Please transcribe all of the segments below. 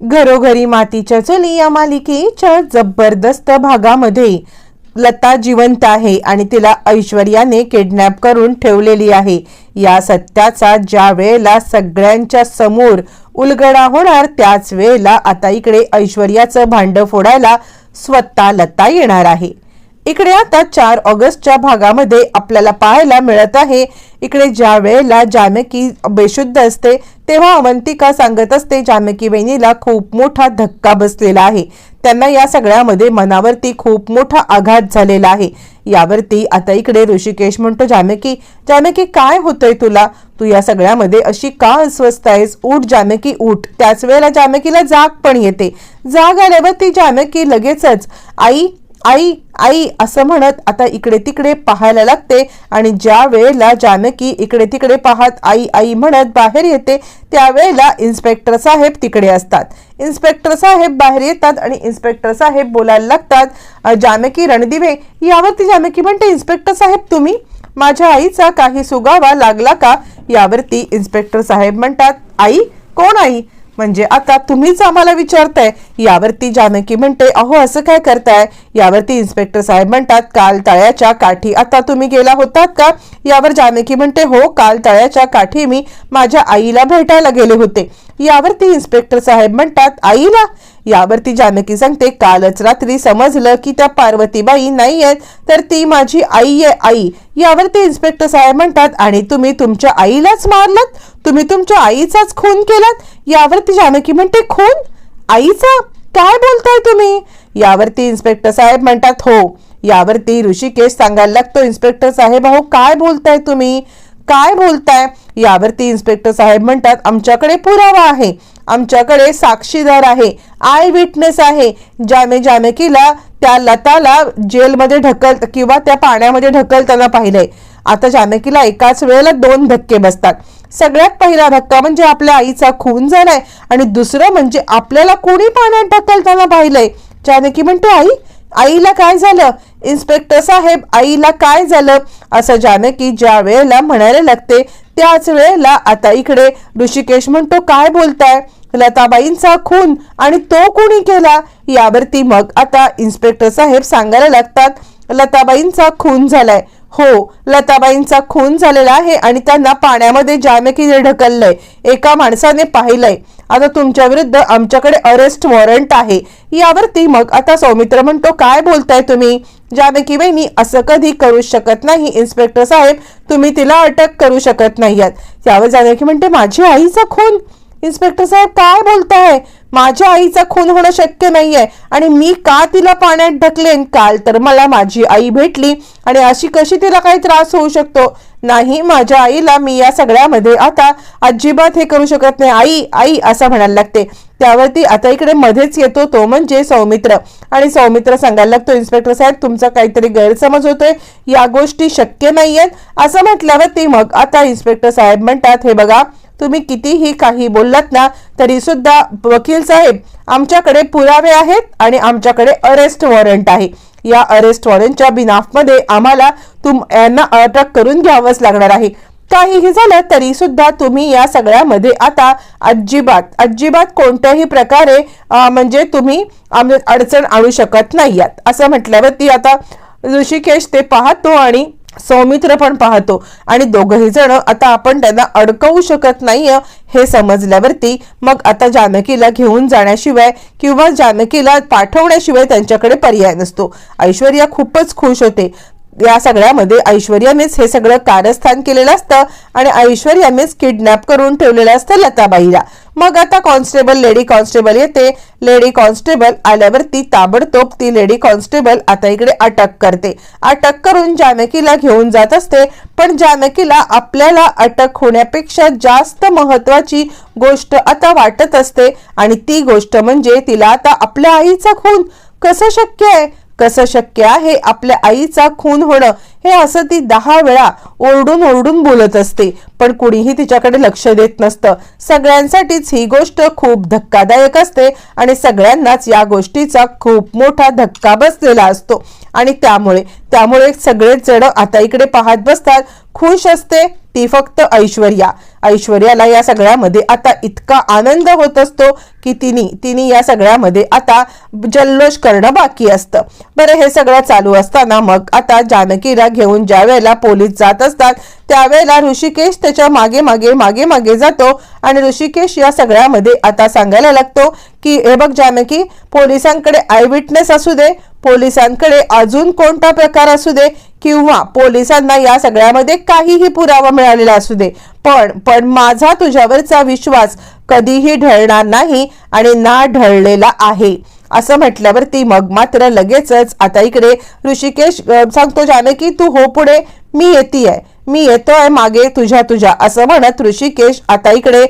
घरोघरी मातीच्या चली या मालिकेच्या जबरदस्त भागामध्ये लता जिवंत आहे आणि तिला ऐश्वर्याने किडनॅप करून ठेवलेली आहे. या सत्याचा ज्या वेळेला सगळ्यांच्या समोर उलगडा होणार त्याच वेळेला आता इकडे ऐश्वर्याचं भांडं फोडायला स्वतः लता येणार आहे. इकडे आता चार ऑगस्टच्या भागामध्ये आपल्याला पाहायला मिळत आहे. इकडे ज्या वेळेला जानकी बेशुद्ध असते तेव्हा अवंतिका सांगत असते जानकी बहिणीला खूप मोठा धक्का बसलेला आहे. त्यांना या सगळ्यामध्ये मनावरती खूप मोठा आघात झालेला आहे. यावरती आता इकडे ऋषिकेश म्हणतो जानकी जानकी काय होतंय तुला? तू या सगळ्यामध्ये अशी का अस्वस्थ आहेस? उठ जानकी उठ. त्याच वेळेला जानकीला जाग पण येते. जाग आल्यावर ती जानकी लगेचच आई आई आई असं म्हणत आता इकडे तिकडे पाहायला लागते आणि ज्या वेळेला जानकी इकडे तिकडे पाहत आई आई म्हणत बाहेर येते त्यावेळेला इन्स्पेक्टर साहेब तिकडे असतात. इन्स्पेक्टर साहेब बाहेर येतात आणि इन्स्पेक्टर साहेब बोलायला लागतात जानकी रणदिवे यावरती जानकी म्हणते इन्स्पेक्टर साहेब तुम्ही? माझ्या आईचा काही सुगावा लागला का? यावरती इन्स्पेक्टर साहेब म्हणतात आई कोण आई? म्हणजे आता तुम्हीच आम्हाला विचारताय. यावरती जानकी म्हणते अहो असं काय करताय? यावरती इन्स्पेक्टर साहेब म्हणतात काल तळ्याच्या काठी आता तुम्ही गेला होतात का? यावर जानकी म्हणते हो काल तळ्याच्या काठी मी माझ्या आईला भेटायला गेले होते. यावरती इन्स्पेक्टर साहेब म्हणतात आईला? यावरती जानकी सांगते कालच रात्री समजलं की त्या पार्वतीबाई नाही आहेत तर ती माझी आई आहे आई. यावरती इन्स्पेक्टर साहेब म्हणतात आणि तुम्ही तुमच्या आईलाच मारलात? तुम्ही तुमच्या आईचाच खून केलात? यावरती जानकी म्हणते खून? आईचा? काय बोलताय तुम्ही? यावरती इन्स्पेक्टर साहेब म्हणतात हो यावरती ऋषिकेश सांगायला लागतो इन्स्पेक्टर साहेब अहो काय बोलताय तुम्ही? काय बोलताय? यावरती इन्स्पेक्टर साहेब म्हणतात आमच्याकडे पुरावा आहे. आमच्याकडे साक्षीदार आहे. आय विटनेस आहे. ज्याने जानकीला त्या लताला जेलमध्ये ढकल किंवा त्या पाण्यामध्ये ढकलताना पाहिलंय. आता जानकीला एकाच वेळेला दोन धक्के बसतात. सगळ्यात पहिला धक्का म्हणजे आपल्या आईचा खून झालाय. आणि दुसरं म्हणजे आपल्याला कोणी पाण्यात ढकलताना पाहिलंय? जानकी म्हणते आई आईला काय झालं? इन्स्पेक्टर साहेब आईला काय झालं? असं जानकी ज्या वेळेला म्हणायला लागते त्याच वेळेला आता इकडे ऋषिकेश म्हणतो काय बोलताय? लताबाईंचा खून आणि तो कोणी केला? यावरती मग आता इन्स्पेक्टर साहेब सांगायला लागतात लताबाईंचा खून झालाय. हो लताबाईंचा खून झालेला आहे आणि त्यांना पाण्यामध्ये जानकीने ढकललंय. एका माणसाने पाहिलंय. आता तुमच्या विरुद्ध आमच्याकडे अरेस्ट वॉरंट आहे. यावरती मग आता सौमित्र म्हणतो काय बोलताय तुम्ही? जानकी बहिणी असं कधी करू शकत नाही इन्स्पेक्टर साहेब. तुम्ही तिला अटक करू शकत नाही आहात यावर जानकी म्हणते माझी आईचा खून इन्स्पेक्टर साहेब काय बोलताय? माझ्या आईचा खून होणं शक्य नाहीये आणि मी का तिला पाण्यात ढकलेन? काल तर मला माझी आई भेटली आणि अशी कशी तिला काही त्रास होऊ शकतो? नाही माझ्या आईला मी या सगळ्यामध्ये आता अजिबात हे करू शकत नाही. आई आई असं म्हणायला लागते. त्यावरती आता इकडे मध्येच येतो तो म्हणजे सौमित्र. आणि सौमित्र सांगायला लागतो इन्स्पेक्टर साहेब तुमचा काहीतरी गैरसमज होतोय. या गोष्टी शक्य नाही आहेत असं म्हटल्यावरती मग आता इन्स्पेक्टर साहेब म्हणतात हे बघा तुम्ही कितीही काही बोललात ना तरी सुद्धा वकील साहेब आमच्याकडे पुरावे आहेत आणि आमच्याकडे अरेस्ट वॉरंट आहे. या अरेस्ट वॉरंटच्या बिनाफमध्ये आम्हाला तुम यांना अटक करून घ्यावंच लागणार आहे. काहीही झालं तरी सुद्धा तुम्ही या सगळ्यामध्ये आता अजिबात अजिबात कोणत्याही प्रकारे म्हणजे तुम्ही अडचण आणू शकत नाही आहात. असं म्हटल्यावरती आता ऋषिकेश ते पाहतो आणि सौमित्र पण पाहतो. आणि दोघही जण आता आपण त्यांना अडकवू शकत नाहीये हे समजल्यावरती मग आता जानकीला घेऊन जाण्याशिवाय किंवा जानकीला पाठवण्याशिवाय त्यांच्याकडे पर्याय नसतो. ऐश्वर्या खूपच खुश होते. या सगळ्यामध्ये ऐश्वर्यानेच हे सगळं कारस्थान केलेलं असतं आणि ऐश्वर्यानेच किडनॅप करून ठेवलेलं असतं लताबाईला. मग आता कॉन्स्टेबल लेडी कॉन्स्टेबल येते. लेडी कॉन्स्टेबल आल्यावरती ताबडतोब ती लेडी कॉन्स्टेबल आता इकडे अटक करते. अटक करून जानकीला घेऊन जात असते. पण जानकीला आपल्याला अटक होण्यापेक्षा जास्त महत्वाची गोष्ट आता वाटत असते. आणि ती गोष्ट म्हणजे तिला आता आपल्या आईचा खून. कसं शक्य आहे? कसं शक्य आहे आपल्या आईचा खून होणं हे असं ती दहा वेळा ओरडून ओरडून बोलत असते. पण कुणीही तिच्याकडे लक्ष देत नसतं. सगळ्यांसाठीच ही गोष्ट खूप धक्कादायक असते आणि सगळ्यांनाच या गोष्टीचा खूप मोठा धक्का बसलेला असतो. आणि त्यामुळे त्यामुळे सगळेच जण आता इकडे पाहत बसतात खुश असते ती फक्त ऐश्वर्या. ऐश्वर्याला या सगळ्यामध्ये आता इतका आनंद होत असतो की तिने तिने या सगळ्यामध्ये आता जल्लोष करणं बाकी असतं. बरं हे सगळं चालू असताना मग आता जानकीला घेऊन ज्या वेळेला पोलीस जात असतात त्यावेळेला ऋषिकेश त्याच्यामागे मागे मागे मागे जातो आणि ऋषिकेश या सगळ्यामध्ये आता सांगायला लागतो की हे बघ जानकी पोलिसांकडे आय विटनेस असू दे पोलिसांकडे अजून कोणता प्रकार असू दे किंवा पोलिसांना या सगळ्यामध्ये काहीही पुरावा मिळालेला असू दे पण पण माझा तुझ्यावरचा विश्वास कधीही ढळणार नाही आणि ना ढळलेला आहे. असं म्हटल्यावरती मग मात्र लगेचच आता इकडे ऋषिकेश सांगतो सांगतो जानकी तू हो पुढे मी येतीये. मी येतोय मागे तुझ्या तुझ्या असं म्हणत ऋषिकेश आता इकडे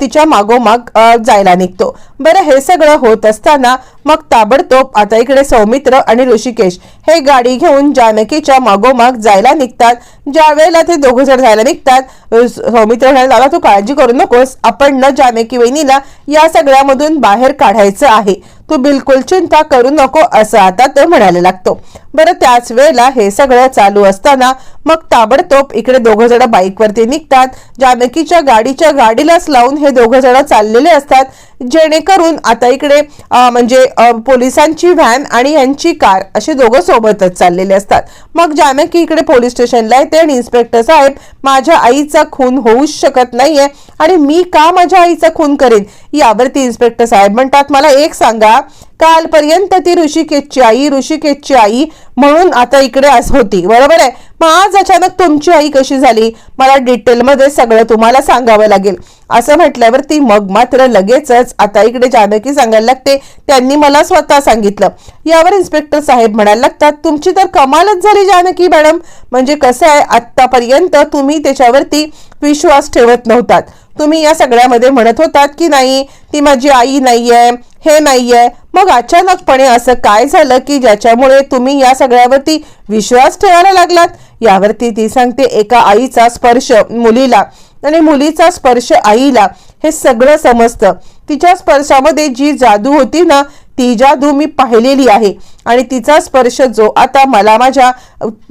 तिच्या मागोमाग जायला निघतो. बरं हे सगळं होत असताना मग ताबडतोब आता इकडे सौमित्र आणि ऋषिकेश हे गाडी घेऊन जानकीच्या मागोमाग जायला निघतात. ज्या वेळेला ते दोघं जण जायला निघतात सौमित्र म्हणाले दादा तू काळजी करू नकोस. आपण न जानकी वहिनीला या सगळ्यामधून बाहेर काढायचं आहे. तू बिलकुल चिंता करू नको असं आता तो म्हणायला लागतो. बरं त्याच वेळेला हे सगळं चालू असताना मग ताबडतोब इकडे दोघं जण बाईकवरती निघतात. जानकीच्या गाडीच्या गाडीलाच लावून हे दोघं जण चाललेले असतात. जेणेकरून आता इकडे म्हणजे पोलिसांची व्हॅन आणि यांची कार असे दोघं सोबतच चाललेले असतात. मग जानकी इकडे पोलीस स्टेशनला येते आणि इन्स्पेक्टर साहेब माझ्या आईचा खून होऊच शकत नाहीये आणि मी का माझ्या आईचा खून करेन? यावरती इन्स्पेक्टर साहेब म्हणतात मला एक सांगा कालपर्यंत ती ऋषिकेशची आई ऋषिकेशची आई म्हणून आता इकडे आज होती बरोबर आहे? मग आज अचानक तुमची आई कशी झाली? मला डिटेलमध्ये सगळं तुम्हाला सांगावं लागेल. असं म्हटल्यावरती मग मात्र लगेचच आता इकडे जानकी सांगायला लागते. त्यांनी मला स्वतः सांगितलं. यावर इन्स्पेक्टर साहेब म्हणायला लागतात तुमची तर कमालच झाली जानकी मॅडम. म्हणजे कसं आहे आत्तापर्यंत तुम्ही त्याच्यावरती विश्वास ठेवत नव्हतात. तुम्ही या सगळ्यामध्ये म्हणत होतात की नाही ती माझी आई नाही आहे हे नाही आहे मग अचानकपणे असं काय झालं की ज्याच्यामुळे तुम्ही या सगळ्यावरती विश्वास ठेवायला लागलात? यावरती ती सांगते एका आईचा स्पर्श मुलीला आणि मुलीचा स्पर्श आईला. हे सगळं समजतं. तिच्या स्पर्शामध्ये जी जादू होती ना ती जादू मी पाहिलेली आहे. आणि तिचा स्पर्श जो आता मला माझ्या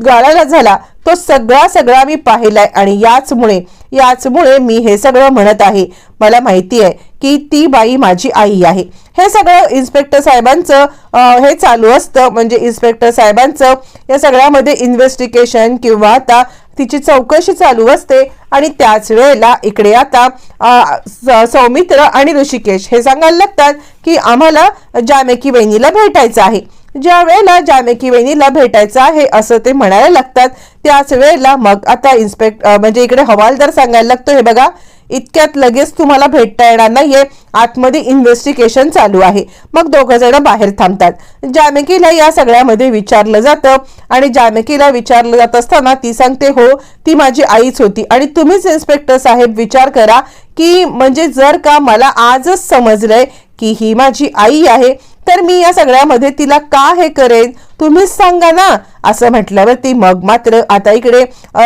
गाळाला झाला तो सगळा सगळा मी पाहिलाय आणि याचमुळे याचमुळे मी हे सगळं म्हणत आहे. मला माहिती आहे की ती बाई माझी आई आहे. हे सगळं इन्स्पेक्टर साहेबांचं हे चालू असतं. म्हणजे इन्स्पेक्टर साहेबांचं या सगळ्यामध्ये इन्व्हेस्टिगेशन किंवा आता तिची चौकशी चालू असते आणि त्याच वेळेला इकडे आता स- सौमित्र आणि ऋषिकेश हे सांगायला लागतात की आम्हाला जामेकी बहिणीला भेटायचं आहे. ज्या वेळेला जानकी वहिनीला भेटायचं आहे असं ते म्हणायला लागतात त्याच वेळेला मग आता इन्स्पेक्ट म्हणजे इकडे हवालदार सांगायला लागतो हे बघा इतक्यात लगेच तुम्हाला भेटता येणार नाहीये आतमध्ये इन्व्हेस्टिगेशन चालू आहे. मग दोघ जण बाहेर थांबतात. जानकीला या सगळ्यामध्ये विचारलं जातं आणि जानकीला विचारलं जात असताना ती सांगते हो ती माझी आईच होती आणि तुम्हीच इन्स्पेक्टर साहेब विचार करा की म्हणजे जर का मला आजच समजलंय की ही माझी आई आहे तर मी या सगळ्यामध्ये तिला का हे करेन? तुम्हीच सांगा ना. असं म्हटल्यावरती मग मात्र आता इकडे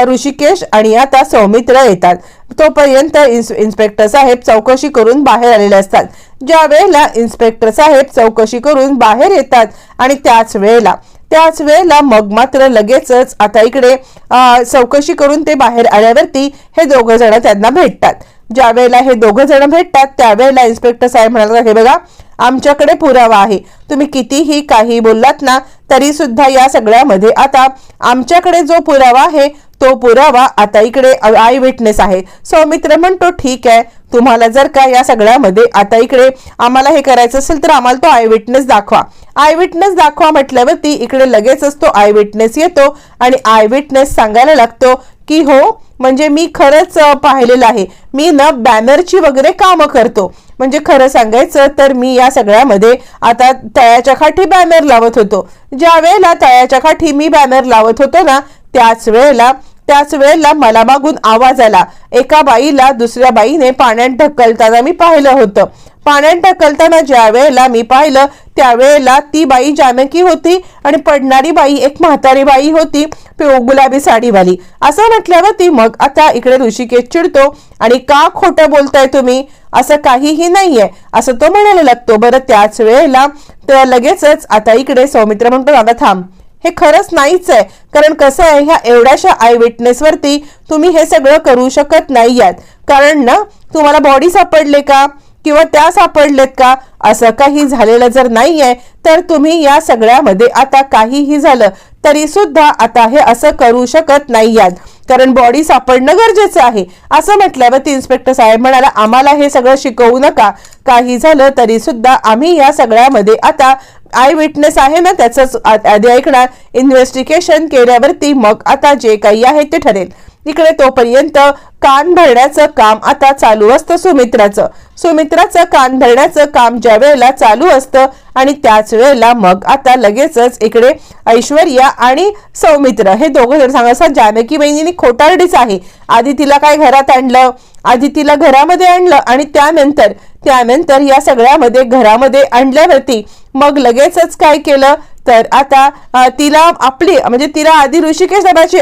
ऋषिकेश आणि आता सौमित्र येतात. तोपर्यंत इन्स इन्स्पेक्टर साहेब चौकशी करून बाहेर आलेले असतात. ज्या वेळेला इन्स्पेक्टर साहेब चौकशी करून बाहेर येतात आणि त्याच वेळेला त्याच वेळेला मग मात्र लगेचच आता इकडे चौकशी करून ते बाहेर आल्यावरती हे दोघं जण त्यांना भेटतात. ज्या वेळेला हे दोघं जण भेटतात त्यावेळेला इन्स्पेक्टर साहेब म्हणाला हे बघा आमच्याकडे पुरावा आहे. तुम्ही कितीही काही बोललात ना तरी सुद्धा या सगळ्यामध्ये आता आमच्याकडे जो पुरावा आहे तो पुरावा आता इकडे आय विटनेस आहे. सौमित्र म्हणतो ठीक आहे तुम्हाला जर का या सगळ्यामध्ये आता इकडे आम्हाला हे करायचं असेल तर आम्हाला तो आय विटनेस दाखवा. आय विटनेस दाखवा म्हटल्यावरती इकडे लगेचच तो आय विटनेस येतो आणि आय विटनेस सांगायला लागतो की हो म्हणजे मी खरंच पाहिलेलं आहे. मी ना बॅनरची वगैरे कामं करतो. म्हणजे खरं सांगायचं तर मी या सगळ्यामध्ये आता तळ्याच्या काठी बॅनर लावत होतो. ज्या वेळेला तळ्याच्या काठी मी बॅनर लावत होतो ना त्याच वेळेला त्याच वेळेला मला मागून आवाज आला. एका बाईला दुसऱ्या बाईने पाण्यात ढकलताना मी पाहिलं होतं. पाण्यात ढकलताना ज्या वेळेला मी पाहिलं त्यावेळेला ती बाई जानकी होती आणि पडणारी बाई एक म्हातारी बाई होती पिव- गुलाबी साडीवाली. असं म्हटल्यावर ती मग आता इकडे ऋषिकेश चिडतो आणि का खोटं बोलताय तुम्ही? असं काहीही नाहीये. असं तो म्हणायला लागतो. बरं त्याच वेळेला तर लगेचच आता इकडे सौमित्र म्हणतो दादा थांब. हे खरंच नाहीच आहे. कारण कसं आहे ह्या एवढ्याशा आय विटनेसवरती तुम्ही हे सगळं करू शकत नाही आहात कारण ना तुम्हाला बॉडी सापडले का? किंवा त्या सापडलेत का? असं काही झालेलं जर नाहीये तर तुम्ही या सगळ्यामध्ये आता काहीही झालं तरी सुद्धा आता हे असं करू शकत नाही आहात कारण बॉडी सापडणं गरजेचं आहे. असं म्हटल्यावरती इन्स्पेक्टर साहेब म्हणाला आम्हाला हे सगळं शिकवू नका. काही झालं तरी सुद्धा आम्ही या सगळ्यामध्ये आता आय विटनेस आहे ना त्याचंच आधी ऐकणार. इन्व्हेस्टिगेशन केल्यावरती मग आता जे काही आहे ते ठरेल. इकडे तोपर्यंत कान भरण्याचं काम आता चालू असतं सुमित्राचं. सुमित्राचं कान भरण्याचं काम ज्या वेळेला चालू असतं आणि त्याच वेळेला मग आता लगेचच इकडे ऐश्वर्या आणि सौमित्र हे दोघं जर सांगा असं जानकी बहिणीने खोटारडीच आहे. आधी तिला काय घरात आणलं? आधी तिला घरामध्ये आणलं आणि त्यानंतर त्यानंतर या सगळ्यामध्ये घरामध्ये आणल्यावरती मग लगेचच काय केलं? तर आता तिला आपली म्हणजे तिला आधी ऋषिकेश दादाची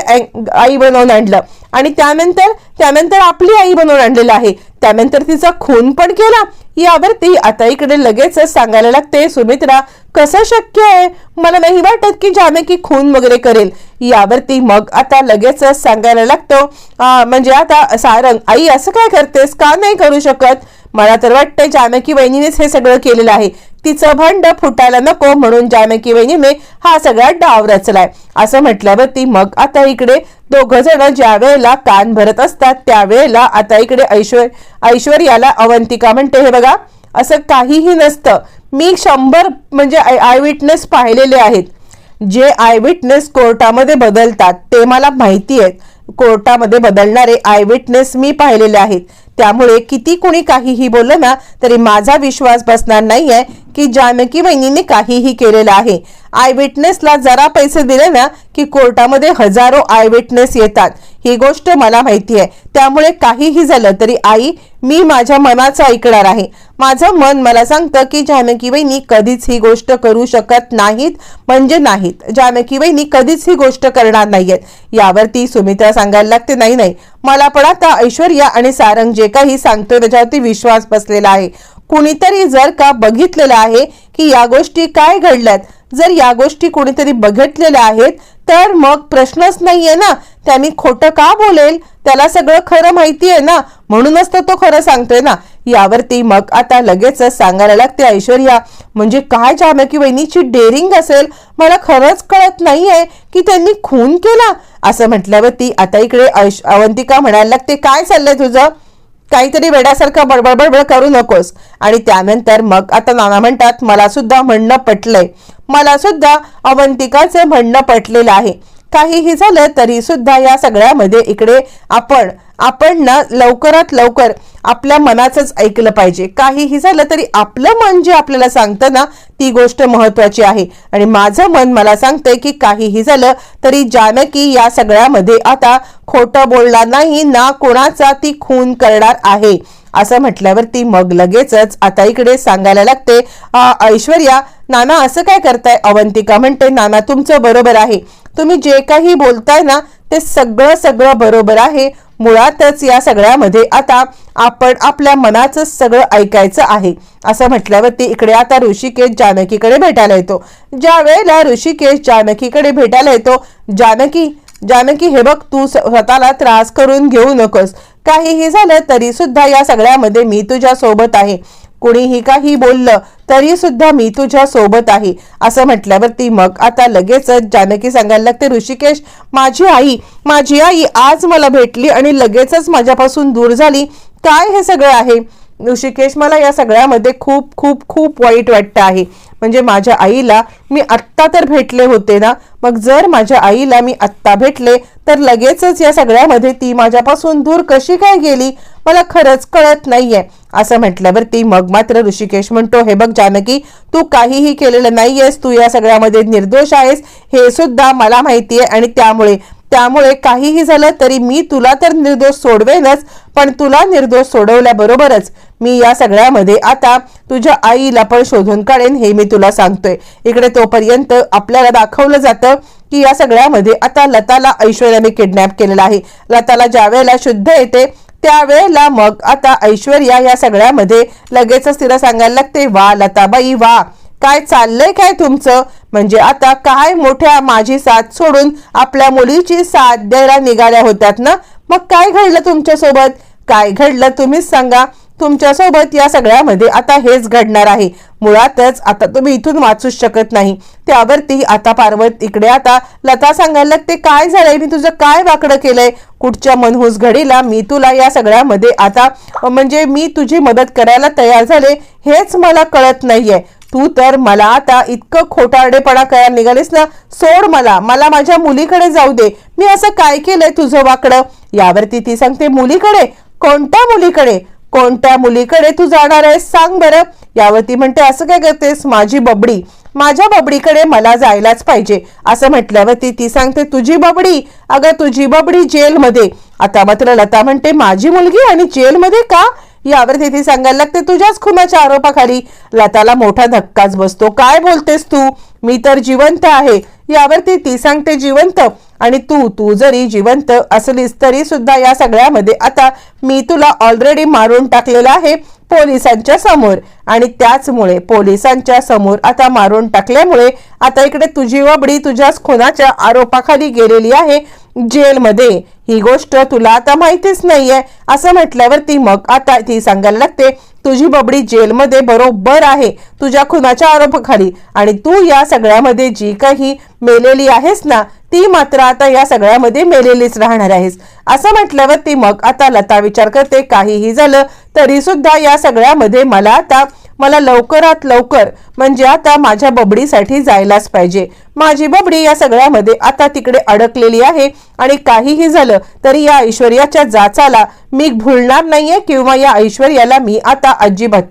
आई बनवून आणलं. आणि त्यानंतर त्यानंतर आपली आई बनवून आणलेलं आहे. त्यानंतर तिचा खून पण केला. यावरती आता इकडे लगेचच सांगायला लागते सुमित्रा कसं शक्य आहे? मला नाही वाटत की जानकी खून वगैरे करेल. यावरती मग आता लगेचच सांगायला लागतो म्हणजे आता सारंग आई असं काय करतेस? का नाही करू शकत? मला तर वाटतंय जानकी वहिनीनेच हे सगळं केलेलं आहे. तिचं भांड फुटायला नको म्हणून जानकी वहिनीने हा सगळा डाव रचलाय. असं म्हटल्यावरती मग आता इकडे दोघ जण ज्या वेळेला कान भरत असतात त्यावेळेला आता इकडे ऐश्वर ऐश्वर्याला अवंतिका म्हणते हे बघा असं काहीही नसतं. मी शंभर म्हणजे आय विटनेस पाहिलेले आहेत. जे आय विटनेस कोर्टामध्ये बदलतात ते मला माहिती आहेत. कोर्टामध्ये बदलणारे आय विटनेस मी पाहिलेले आहेत. त्यामुळे किती कुणी काहीही बोललं ना तरी माझा विश्वास बसणार नाहीये की जानकी वहिनीने काहीही केलेलं आहे. आय विटनेसला जरा पैसे दिले ना की कोर्टामध्ये हजारो आय विटनेस येतात. ही गोष्ट मला माहिती आहे. त्यामुळे काहीही झालं तरी आई मी माझ्या मनाचं ऐकणार आहे. माझं मन मला सांगतं की जानकी वहिनी कधीच ही गोष्ट करू शकत नाहीत म्हणजे नाहीत. जानकी वहिनी कधीच ही गोष्ट करणार नाहीयेत. यावरती सुमित्रा सांगायला लागते नाही नाही मला पण आता ऐश्वर्या आणि सारंग जे काही सांगतोय त्याच्यावरती विश्वास बसलेला आहे. कुणीतरी जर का बघितलेलं आहे की या गोष्टी काय घडल्यात जर या गोष्टी कोणीतरी बघितलेल्या आहेत तर मग प्रश्नच नाहीये ना. त्यांनी खोटं का बोलेल? त्याला सगळं खरं माहिती आहे ना. म्हणूनच तर तो खरं सांगतोय ना. यावरती मग आता लगेचच सांगायला लागते ऐश्वर्या. म्हणजे काय जानकी वहिनीची डेअरिंग असेल? मला खरंच कळत नाहीये की त्यांनी खून केला. असं म्हटल्यावरती आता इकडे ऐश अवंतिका म्हणायला लागते काय चाललंय तुझं? काहीतरी वेड्यासारखं बडबड बडबड करू नकोस. आणि त्यानंतर मग आता नाना म्हणतात मला सुद्धा म्हणणं पटलंय. मला सुद्धा अवंतिकाचे म्हणणं पटलेलं आहे. काहीही झालं तरी सुद्धा या सगळ्यामध्ये इकडे आपण आपण ना लवकरात लवकर आपल्या मनाचंच ऐकलं पाहिजे. काहीही झालं तरी आपलं मन जे आपल्याला सांगतं ना ती गोष्ट महत्वाची आहे. आणि माझं मन मला सांगतंय की काहीही झालं तरी जानकी या सगळ्यामध्ये आता खोटं बोलणार नाही ना कोणाचा ती खून करणार आहे. असं म्हटल्यावरती मग लगेचच आता इकडे सांगायला लागते ऐश्वर्या नाना असं काय करताय अवंतिका? म्हणते नाना तुमचं बरोबर आहे. तुम्ही जे काही बोलताय ना ते सगळं सगळं बरोबर आहे. मुळातच या सगळ्यामध्ये आता आपण आपल्या मनाचं सगळं ऐकायचं आहे. असं म्हटल्यावरती इकडे आता ऋषिकेश जानकीकडे भेटायला येतो. ज्या वेळेला ऋषिकेश जानकीकडे भेटायला येतो जानकी जानकी हे बघ तू स्वतःला त्रास करून घेऊ नकोस. काहीही झालं तरी सुद्धा या सगळ्यामध्ये मी तुझ्या सोबत आहे. कुणीही काही बोललं तरी सुद्धा मी तुझ्या सोबत आहे. असं म्हटल्यावरती मग आता लगेचच जानकी सांगायला लागते ऋषिकेश माझी आई माझी आई आज मला भेटली आणि लगेचच माझ्यापासून दूर झाली. काय हे सगळं आहे? ऋषिकेश मला या सगळ्यामध्ये खूप खूप खूप वाईट वाटतं आहे. म्हणजे माझ्या आईला मी आत्ता तर भेटले होते ना. मग जर माझ्या आईला मी आत्ता भेटले तर लगेचच या सगळ्यामध्ये ती माझ्यापासून दूर कशी काय गेली? मला खरंच कळत नाहीये. असं म्हटल्यावर ती मग मात्र ऋषिकेश म्हणतो हे बघ जानकी तू काहीही केलेलं नाहीयेस. तू या सगळ्यामध्ये निर्दोष आहेस. हे सुद्धा मला माहिती आहे आणि त्यामुळे त्यामुळे काहीही झालं तरी मी तुला तर निर्दोष सोडवेनच पण तुला निर्दोष सोडवल्याबरोबरच मी या सगळ्यामध्ये आता तुझ्या आईला पण शोधून काढेन हे मी तुला सांगतोय. इकडे तोपर्यंत आपल्याला दाखवलं जातं की या सगळ्यामध्ये आता लताला ऐश्वर्याने किडनॅप केलेला आहे. लताला ज्या वेळेला शुद्ध येते त्यावेळेला मग आता ऐश्वर्या या सगळ्यामध्ये लगेचच तिला सांगायला लागते वा लताबाई वा. काय चाललंय काय तुमचं? म्हणजे आता काय मोठ्या माझी साथ सोडून आपल्या मुलीची साथ द्यायला निघाल्या होत्यात ना? मग काय घडलं तुमच्यासोबत? काय घडलं तुम्हीच सांगा. तुमच्यासोबत या सगळ्यामध्ये आता हेच घडणार आहे. मुळातच आता तुम्ही इथून वाचूच शकत नाही. त्यावरती आता पार्वत इकडे आता लता सांगायला ते काय झालंय? मी तुझं काय वाकडं केलंय? कुठच्या मनहूस घडीला मी तुला या सगळ्यामध्ये आता म्हणजे मी तुझी मदत करायला तयार झाले हेच मला कळत नाहीये. तू तर मला आता इतकं खोटारडेपणा करायला निघालीस ना सोड मला मला माझ्या मुलीकडे जाऊ दे. मी असं काय केलंय तुझं वाकडं? यावरती ती सांगते मुलीकडे? कोणत्या मुलीकडे? कोणत्या मुलीकडे तू जाणार आहेस? सांग बरं. यावरती म्हणते असं काय करतेस? माझी बबडी. माझ्या बबडीकडे मला जायलाच पाहिजे. असं म्हटल्यावरती ती सांगते तुझी बबडी? अगं तुझी बबडी जेलमध्ये. आता मात्र लता म्हणते माझी मुलगी आणि जेलमध्ये का? यावरती ती सांगायला लागते तुझ्याच खुनाच्या आरोपाखाली लताला मोठा धक्काच बसतो. काय बोलतेस तू? मी तर जिवंत आहे. यावरती ती सांगते जिवंत. आणि तू तू जरी जिवंत असलीस तरी सुद्धा या सगळ्यामध्ये आता मी तुला ऑलरेडी मारून टाकलेलं आहे पोलिसांच्या समोर. आणि त्याचमुळे पोलिसांच्या समोर आता मारून टाकल्यामुळे आता इकडे तुझी वबडी तुझ्याच खुनाच्या आरोपाखाली गेलेली आहे. जेलमध्ये. ही गोष्ट तुला आता माहितीच नाहीये. असं म्हटल्यावरती मग आता ती सांगायला लागते तुझी बबडी जेलमध्ये बरोबर आहे. तुझ्या खुनाच्या आरोपाखाली. आणि तू या सगळ्यामध्ये जी काही मेलेली आहेस ना ती मात्र आता या सगळ्यामध्ये मेलेलीच राहणार आहेस. असं म्हटल्यावरती मग आता लता विचार करते काहीही झालं तरी सुद्धा या सगळ्यामध्ये मला आता मला लवकरात लवकर म्हणजे आता माझ्या बबडीसाठी जायलाच पाहिजे. माझी बबडी या सगळ्यामध्ये आता तिकडे अडकलेली आहे आणि काहीही झालं तरी या ऐश्वर्याच्या जाचाला मी भुलणार नाहीये किंवा या ऐश्वर्याला मी आता अजिबात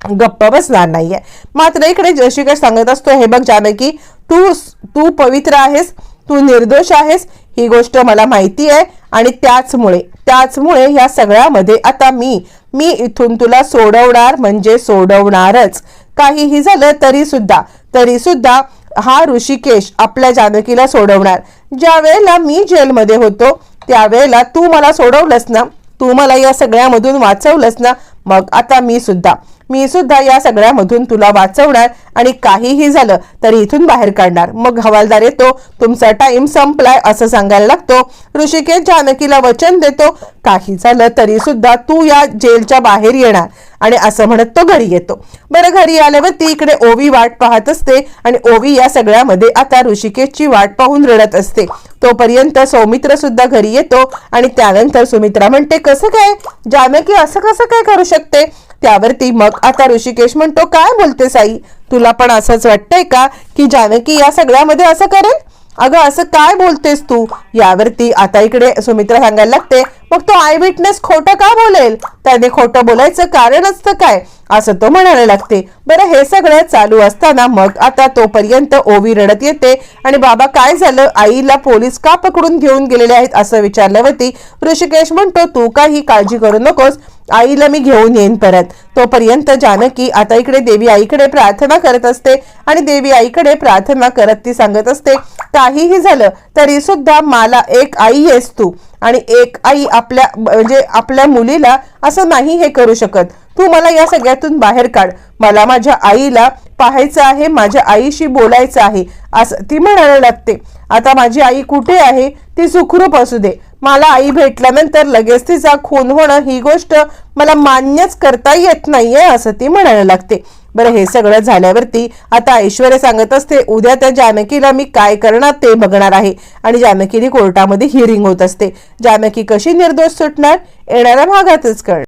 गप्प बसणार नाहीये. मात्र इकडे जशी काय सांगत असतो हे बघ जानकी तू तू पवित्र आहेस तू निर्दोष आहेस ही गोष्ट मला माहिती आहे आणि त्याचमुळे त्याचमुळे ह्या सगळ्यामध्ये आता मी मी इथून तुला सोडवणार म्हणजे सोडवणारच. काहीही झालं तरी सुद्धा तरी सुद्धा हा ऋषिकेश आपल्या जानकीला सोडवणार. ज्या वेळेला मी जेलमध्ये होतो त्यावेळेला तू मला सोडवलंस ना तू मला या सगळ्यामधून वाचवलंस ना मग आता मी सुद्धा. मी सुद्धा या सगळ्यामधून तुला वाचवणार आणि काहीही झालं तरी इथून बाहेर काढणार. मग हवालदार येतो तुमचा टाइम संपलाय असं सांगायला लागतो. ऋषिकेश जानकीला वचन देतो काही झालं तरी सुद्धा तू या जेलच्या बाहेर येणार. आणि असं म्हणत तो घरी येतो. बरं घरी आल्यावर ती इकडे ओवी वाट पाहत असते आणि ओवी या सगळ्यामध्ये आता ऋषिकेशची वाट पाहून रडत असते. तोपर्यंत सौमित्र सुद्धा घरी येतो आणि त्यानंतर सुमित्रा म्हणते कसं काय? जानकी असं कसं काय करू शकते? त्यावरती मग आता ऋषिकेश म्हणतो काय बोलते साई? तुला पण असंच वाटतंय का की जानकी या सगळ्यामध्ये असं करेल? अगं असं काय बोलतेस तू? यावरती आता इकडे सुमित्रा सांगायला लागते मग तो आय विटनेस खोटं का बोलेल? त्याने खोटं बोलायचं कारण असतं काय? असं तो म्हणायला लागते. बरं हे सगळं चालू असताना मग आता तोपर्यंत ओवी रडत येते आणि बाबा काय झालं? आईला पोलीस का पकडून घेऊन गेलेले आहेत? असं विचारल्यावरती ऋषिकेश म्हणतो तू काही काळजी करू नकोस. आईला मी घेऊन येईन परत. तोपर्यंत जानकी आता इकडे देवी आईकडे प्रार्थना करत असते आणि देवी आईकडे प्रार्थना करत ती सांगत असते काहीही झालं तरी सुद्धा मला एक आई आहेस तू आणि एक आई आपल्या म्हणजे आपल्या मुलीला असं नाही हे करू शकत. तू मला या सगळ्यातून बाहेर काढ. मला माझ्या आईला पाहायचं आहे माझ्या आईशी बोलायचं आहे. असं ती म्हणायला लागते. आता माझी आई कुठे आहे? ती सुखरूप असू दे. मला आई भेटल्यानंतर लगेच तिचा खून होणं ही गोष्ट मला मान्यच करता येत नाहीये असं ती म्हणायला लागते. बरं हे सगळं झाल्यावरती आता ऐश्वर्या सांगत असते उद्या त्या जानकीला मी काय करणार ते बघणार आहे. आणि जानकीने कोर्टामध्ये हिअरिंग होत असते. जानकी कशी निर्दोष सुटणार? येणाऱ्या भागातच कळ